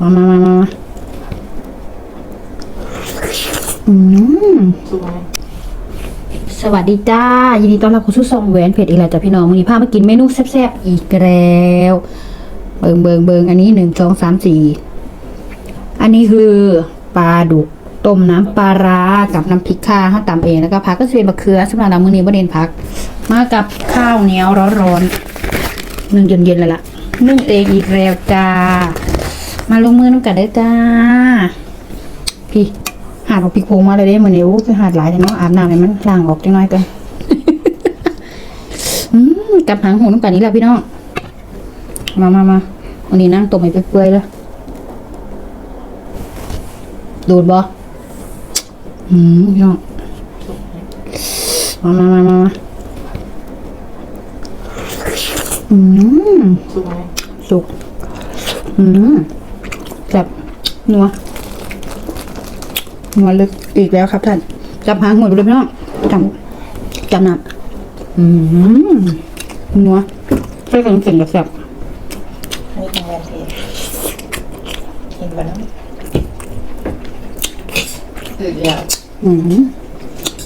มามามามาอืมสุกไหมสวัสดีจ้า ยินดีต้อนรับเข้าสู่ซองแหวนเพจอีกแล้วจ้ะพี่น้องวันนี้พามากินเมนูแซ่บๆอีกแล้ว เบิงเบิงเบิงอันนี้หนึ่งสองสามสี่อันนี้คือปลาดุกต้มน้ำปลาร้ากับน้ำพริกข่าข้าวตำเองแล้วก็ผักก็จะเป็นมะเขือสำหรับเรามื้อนี้ประเด็นผัก มากับข้าวเหนียวร้อนๆนึ่งเย็นๆเลยล่ะนึ่งเองอีกแล้วจ้า มาลงมือน้ำกันได้จ้า พี่หาดออกพริกโพงมาเลยได้เหมือนเดี๋ยวคือหาดหลายแต่เนาะอาบน้ำให้มันล้างออกจังน้อยกันอืมกับหางหูน้ำกันนี้แหละพี่น้อง มามามาวันนี้นั่งตบให้เปื่อยๆเลยดูดบ่อืมพี่น้องมามามามามาอืมสุกไหมสุกอืม แบบนัวนัวลึกอีกแล้วครับท่านจับหางหมดเลยพี่น้องจับจับหนักอืมนัวใส่กันเสร็จแล้วแซ่บอันนี้ของแวนเทสกินกันนะอืดแล้วอืม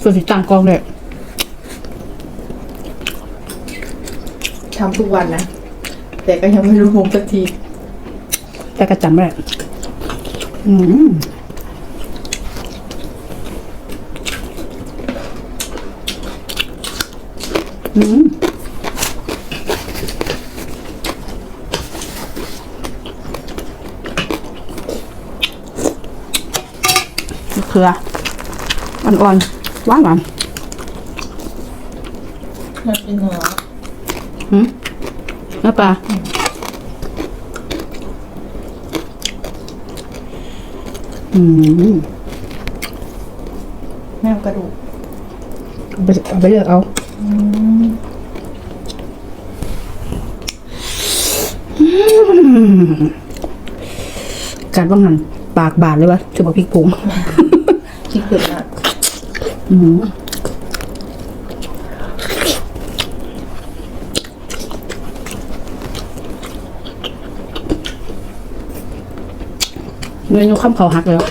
ส่วนสีต่างกองเลยทำทุกวันนะ แต่ก็ยังไม่รู้มุมสักที แต่กระจำเลยอืมอืมมะเขืออ่อนๆหวานหวานน่ากินเนื้อๆหืมเนื้อปลา อืมแม่กระดูกเอาไปเอาไปเลือกเอาการว่างหันปากบาดเลยวะจะบอกพริกผงที่เกิดอะอืม เมนูข้ามเขาหักแล้ว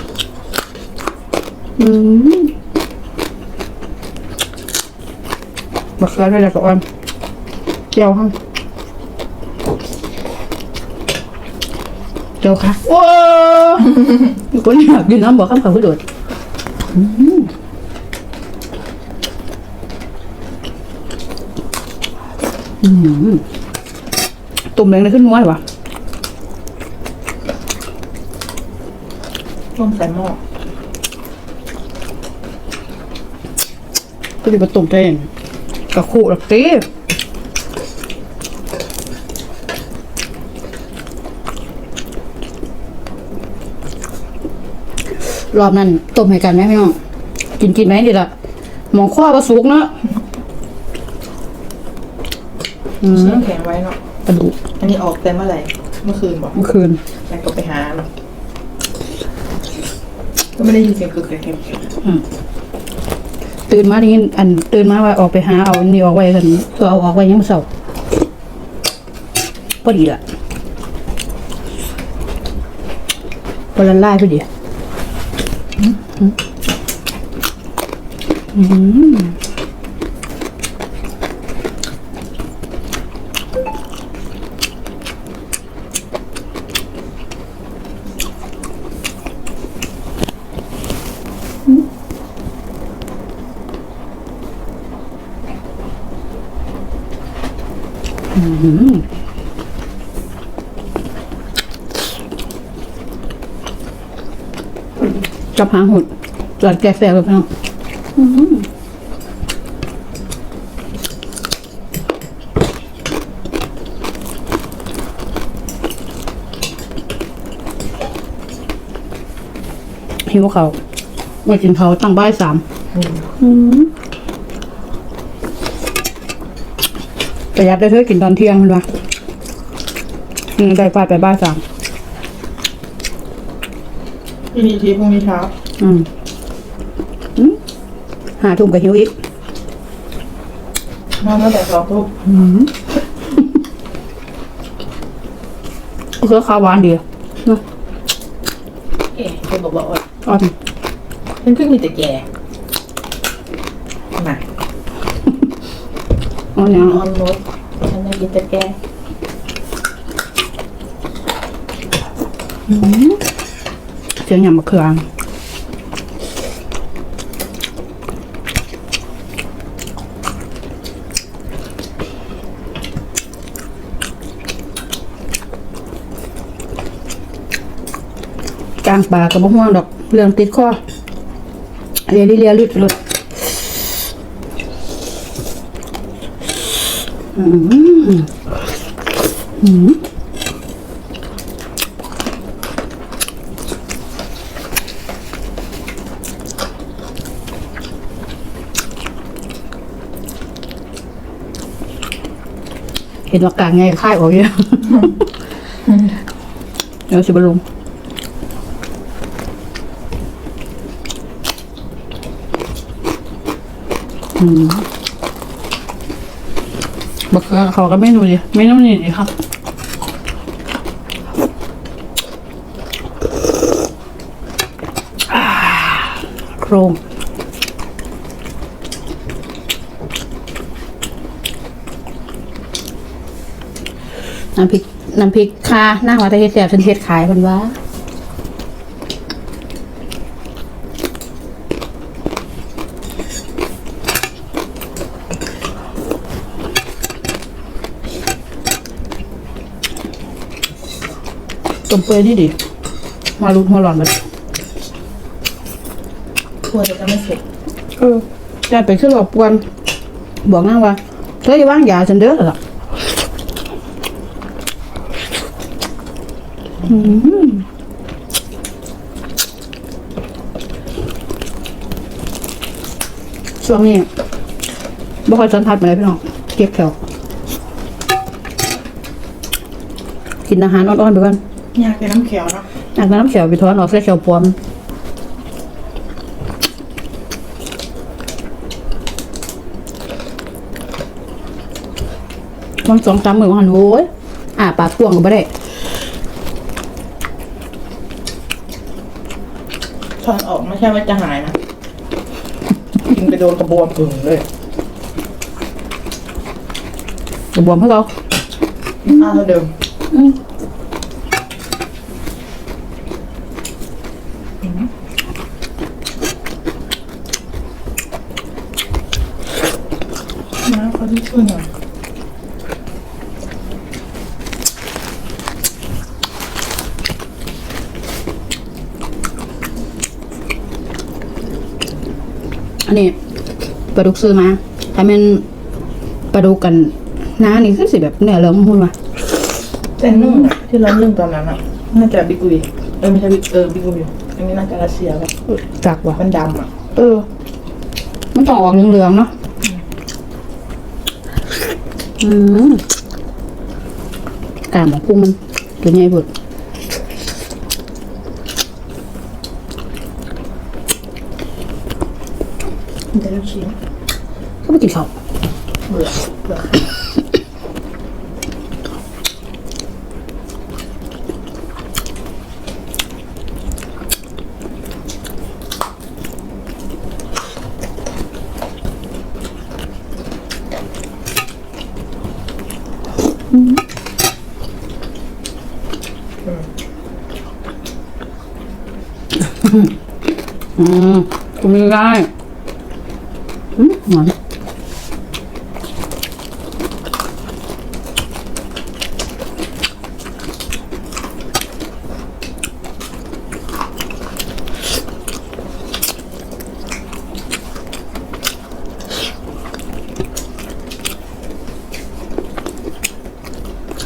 อืมบักเขือด้วยแล้วก็อ่อนเจียวข้างเจียวค่ะโอ้ยคนอยากกินน้ำบอกข้ามเขาคือโดดตุ่มแรงเลยขึ้นม้วนวะ ต้มใส่หม้อก็จะมาตุ่มใจเองกระคู่หลักตีรอบนั้นต้มให้กันไหมพี่น้อง กินกินไหมดีละหมองข้อประสุกเนาะอืมแช่แข็งไว้เนาะกระดูกอันนี้ออกแต่เมื่อไหร่ เมื่อคืนบอกเมื่อคืนอยากก็ไปหาเนาะ ก็ไม่ได้ยินเสียงกึกเลยเก็บตื่นมาได้ยินอันตื่นมาว่าออกไปหาเอาเนี่ออกไว้กันตัวเอาออกไว้ยังไม่เสาพอดีละพอละลายพอดีอืมอืม จับหางหุ่นจอดแกแฟแบบพี่น้องหิวเขาวมากินเขาตั้งบ่ายสามอืม ประหยัดได้เธอกินตอนเที่ยงมันวะอืมได้ไปไปบ้านสามพี่นีทีพรุ่งนี้เช้าอืมอืมหาทุ่มกับหิวอีกนอนตั้งแต่สองทุ่มเคือข้าวหวานดีเนาะจะบอกว่าอดอ่อน มันเพิ่งมีแต่แก่มา อ่อนยังออนรถฉันยังกินแต่แก่เสียงยำมะเขือจางปลากระบอกห่วงดอก เรื่องติดคอเรียนเรียนลุดลุด อืมอืมเห็นว่ากลางไงค่ายออกเยอะเดี๋ยวสิบลงอืม บักเขือเขาก็ไม่นูดิไม่นูนี่ดิครับอ่าโครงน้ำพริกน้ำพริกค่ะหน้าวัดตะเฮ็ดแสบฉันเฮ็ดขายเพิ่นว่า มเปื่อยนี่ดิมาลุกมาหลอนแบบควรจะไม่เสร็จเออจะไปขึ้นหลบกวนบอกนางว่าเธอจะว่างยาฉันเด้อเหรออืมช่วงนี้บ่ค่อยสันทัดมาเลยพี่น้องเก็บแถวกินอาหารอ่อนๆไปก่อน ยากเป็นน้ำเขียวเนาะอยากได้น้ำเขียวไปทอนออกใส่เขียวปลอมบางสองสามหมื่นหันโว้ยอ่าปากกวางก็ไม่ได้ถอนออกไม่ใช่ว่าจะหายนะกินไปโดนกระบวนผึ่งเลยจะบวมให้เราอ้าวเท่าเดิม อืม นะเขาที่ ช่วยหน่อยอันนี้ปลาดุกซื้อมาถ้ามันปลาดุกกันน้านี่คือสิแบบเนื้อเหลืองหุ่นว่ะแต่นึ่งอะที่เรานึ่งตอนนั้นอะน่าจะบิ๊กอุยเออไม่ใช่บิ๊กเออบิ๊กอุยอันนี้น่าจะรัสเซียแบบจักว่ะมันดำอะ เออ มันต้องออกเหลืองๆเนาะ อืมกล้ามของกุ้งมันตัวใหญ่เบิด มันจะลูกชิ้น ก็ไปกินข้าว เบื่ อืออืมกินไม่ได้อืมหวาน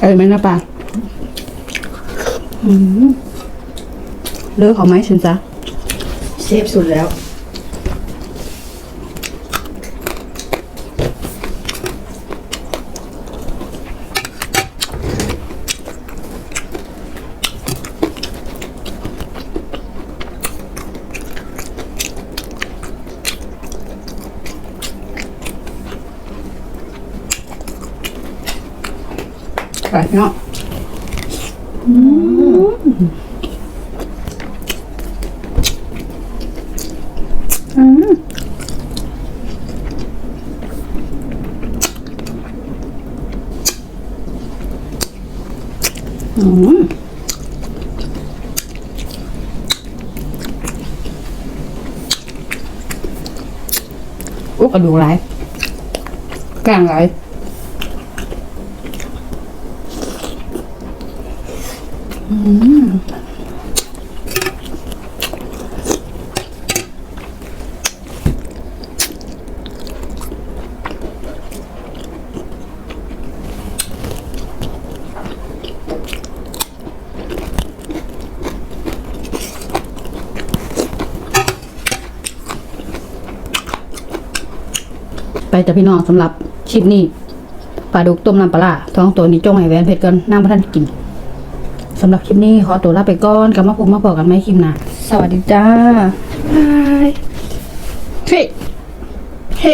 เอ้ยไหมนะป่าอืมเลือกของไหมชินจ๊ะ เซฟสุดแล้วไก่เนาะ อุ๊กระดูกไหลกลางไหลอืม ไปแต่พี่น้องสำหรับคลิปนี้ปลาดุกต้มน้ำปลาร้าท้องตัวนี้จงให้แหวนเผ็ดกันนั่งพระท่านกินสำหรับคลิปนี้ขอตัวลาไปก่อนกลับมาพบมาบอกกันไหมคลิปหน้าสวัสดีจ้าบายเฮ้เฮ้